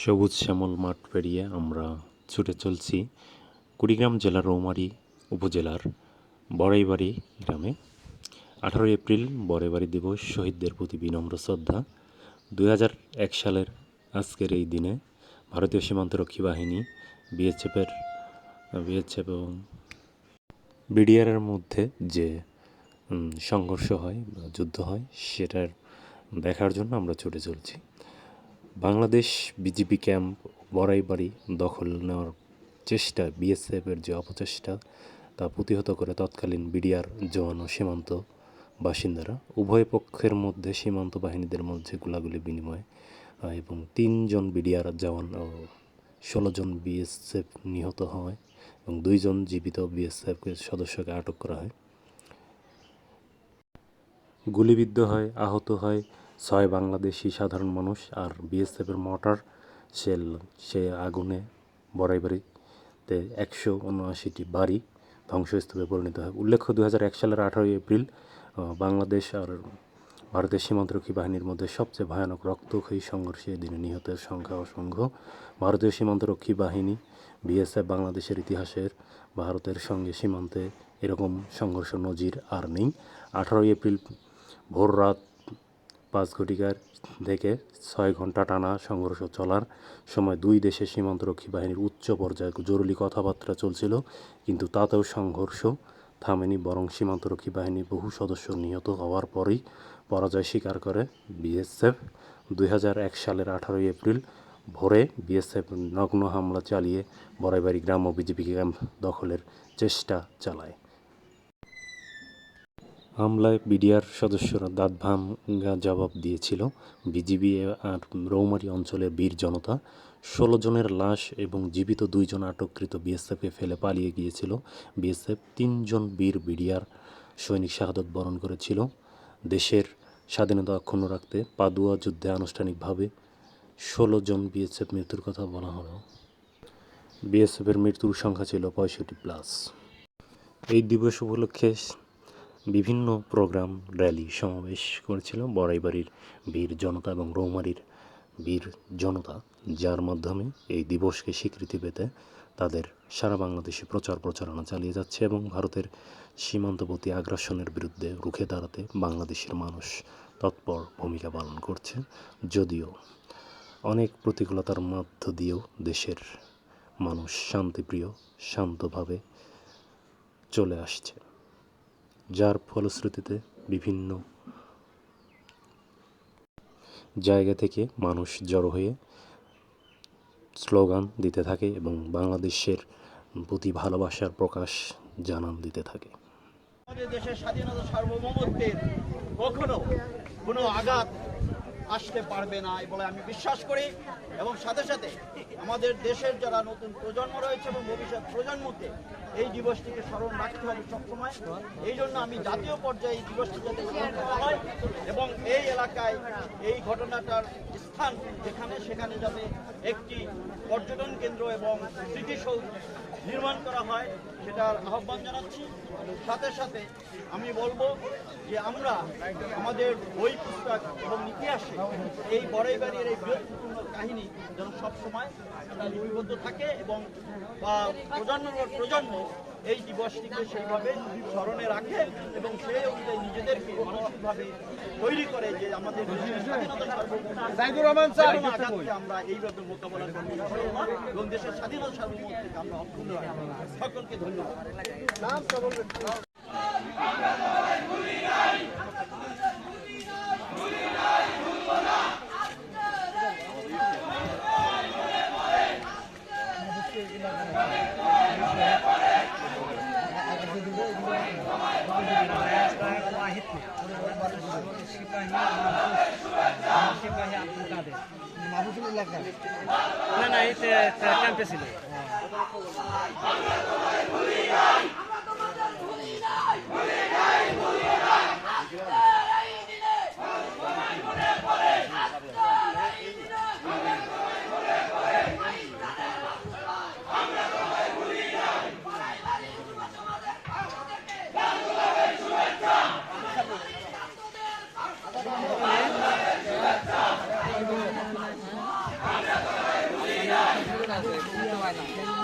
সবুজ শ্যামল মাঠ পেরিয়ে আমরা ছুটে চলছি কুড়িগ্রাম জেলার রৌমারী উপজেলার বড়াইবাড়ি গ্রামে। আঠারোই এপ্রিল বড়াইবাড়ি দিবস, শহীদদের প্রতি বিনম্র শ্রদ্ধা। দুই এক সালের আজকের এই দিনে ভারতীয় সীমান্তরক্ষী বাহিনী, বিএসএফের, বিএসএফ এবং বিডিআরের মধ্যে যে সংঘর্ষ হয় যুদ্ধ হয়, সেটার দেখার জন্য আমরা ছুটে চলছি। বাংলাদেশ বিজিবি ক্যাম্প বড়াইবাড়ি দখল নেওয়ার চেষ্টা, বিএসএফের যে অপচেষ্টা, তা প্রতিহত করে তৎকালীন বিডিআর জওয়ান ও সীমান্ত বাসিন্দারা। উভয় পক্ষের মধ্যে সীমান্ত বাহিনীদের মধ্যে গোলাগুলি বিনিময় এবং তিনজন বিডিআর জওয়ান ও ষোলো জন বিএসএফ নিহত হয় এবং দুইজন জীবিত বিএসএফ সদস্যকে আটক করা হয়। গুলিবিদ্ধ হয়, আহত হয়। ছয় বাংলাদেশি সাধারণ মানুষ আর বিএসএফের মোটর সেল সে আগুনে বড়াইবাড়িতে একশো উনআশিটি বাড়ি ধ্বংসস্তূপে পরিণত হয়। উল্লেখ্য দু এক সালের আঠারোই এপ্রিল বাংলাদেশ আর ভারতের সীমান্তরক্ষী বাহিনীর মধ্যে সবচেয়ে ভয়ানক রক্তক্ষয়ী সংঘর্ষে এদিনে নিহতের সংখ্যা অসংখ্য। ভারতীয় সীমান্তরক্ষী বাহিনী বিএসএফ বাংলাদেশের ইতিহাসের, ভারতের সঙ্গে সীমান্তে এরকম সংঘর্ষ নজির আর নেই। আঠারোই এপ্রিল ভোর রাত পাঁচ ঘটিকার থেকে ছয় ঘণ্টা টানা সংঘর্ষ চলার সময় দুই দেশের সীমান্তরক্ষী বাহিনীর উচ্চ পর্যায়ে জরুরি কথাবার্তা চলছিল, কিন্তু তাতেও সংঘর্ষ থামেনি, বরং সীমান্তরক্ষী বাহিনীর বহু সদস্য নিহত হওয়ার পরেই পরাজয় স্বীকার করে বিএসএফ। দুই সালের আঠারোই এপ্রিল ভোরে বিএসএফ নগ্ন হামলা চালিয়ে বড়াইবাড়ি গ্রাম ও বিজেপি ক্যাম্প দখলের চেষ্টা চালায়। হামলায় বিডিআর সদস্যরা দাঁত ভাঙা জবাব দিয়েছিল। বিজিবি আর রৌমারী অঞ্চলের বীর জনতা। ষোলো জনের লাশ এবং জীবিত দুইজন আটককৃত বিএসএফে ফেলে পালিয়ে গিয়েছিল। বিএসএফ তিনজন বীর বিডিআর সৈনিক শাহাদত বরণ করেছিল। দেশের স্বাধীনতা অক্ষুণ্ণ রাখতে পাদুয়া যুদ্ধে আনুষ্ঠানিকভাবে ষোলো জন বিএসএফ মৃত্যুর কথা বলা হলো। বিএসএফের মৃত্যুর সংখ্যা ছিল পঁয়ষট্টি প্লাস। এই দিবস উপলক্ষে বিভিন্ন প্রোগ্রাম, র্যালি, সমাবেশ করেছিল বড়াইবাড়ির বীর জনতা এবং রৌমারীর বীর জনতা, যার মাধ্যমে এই দিবসকে স্বীকৃতি পেতে তাদের সারা বাংলাদেশে প্রচার প্রচারণা চালিয়ে যাচ্ছে এবং ভারতের সীমান্তবর্তী আগ্রাসনের বিরুদ্ধে রুখে দাঁড়াতে বাংলাদেশের মানুষ তৎপর ভূমিকা পালন করছে। যদিও অনেক প্রতিকূলতার মধ্য দিয়েও দেশের মানুষ শান্তিপ্রিয়, শান্তভাবে চলে আসছে। যার ফলশ্রুতিতে বিভিন্ন জায়গা থেকে মানুষ জড়ো হয়ে স্লোগান দিতে থাকে এবং বাংলাদেশের প্রতি ভালোবাসার প্রকাশ জানান দিতে থাকে। দেশের স্বাধীনতা সার্বভৌমত্বের কখনো কোনো আঘাত আসতে পারবে না বলে আমি বিশ্বাস করি। এবং সাথে সাথে আমাদের দেশের যারা নতুন প্রজন্ম রয়েছে এবং ভবিষ্যৎ প্রজন্মকে এই দিবসটিকে স্মরণ রাখতে হবে সবসময়। এই জন্য আমি জাতীয় পর্যায়ে এই দিবসটি যাতে করা হয় এবং এই এলাকায় এই ঘটনাটার স্থান যেখানে, সেখানে যাতে একটি পর্যটন কেন্দ্র এবং স্মৃতিসৌধ নির্মাণ করা হয়, সেটার আহ্বান জানাচ্ছি। সাথে সাথে আমি বলব যে আমরা আমাদের বই পুস্তক এবং ইতিহাসে এই বড়াই বাড়ির এই বৃহত্তপূর্ণ কাহিনী যেন সবসময় একটা লিপিবদ্ধ থাকে এবং বা প্রজন্মের পর প্রজন্ম এই দিবসটিকে সেইভাবে স্মরণে রাখে এবং সেই অনুযায়ী নিজেদেরকে মানসিকভাবে তৈরি করে যে আমাদের আমরা এইভাবে মোকাবেলা করব এবং দেশের স্বাধীনতা সার্বভৌমত্বকে আমরা অক্ষুণ্ণ সকলকে ধন্যবাদ। না না এই ক্যাম্পে ছিল な。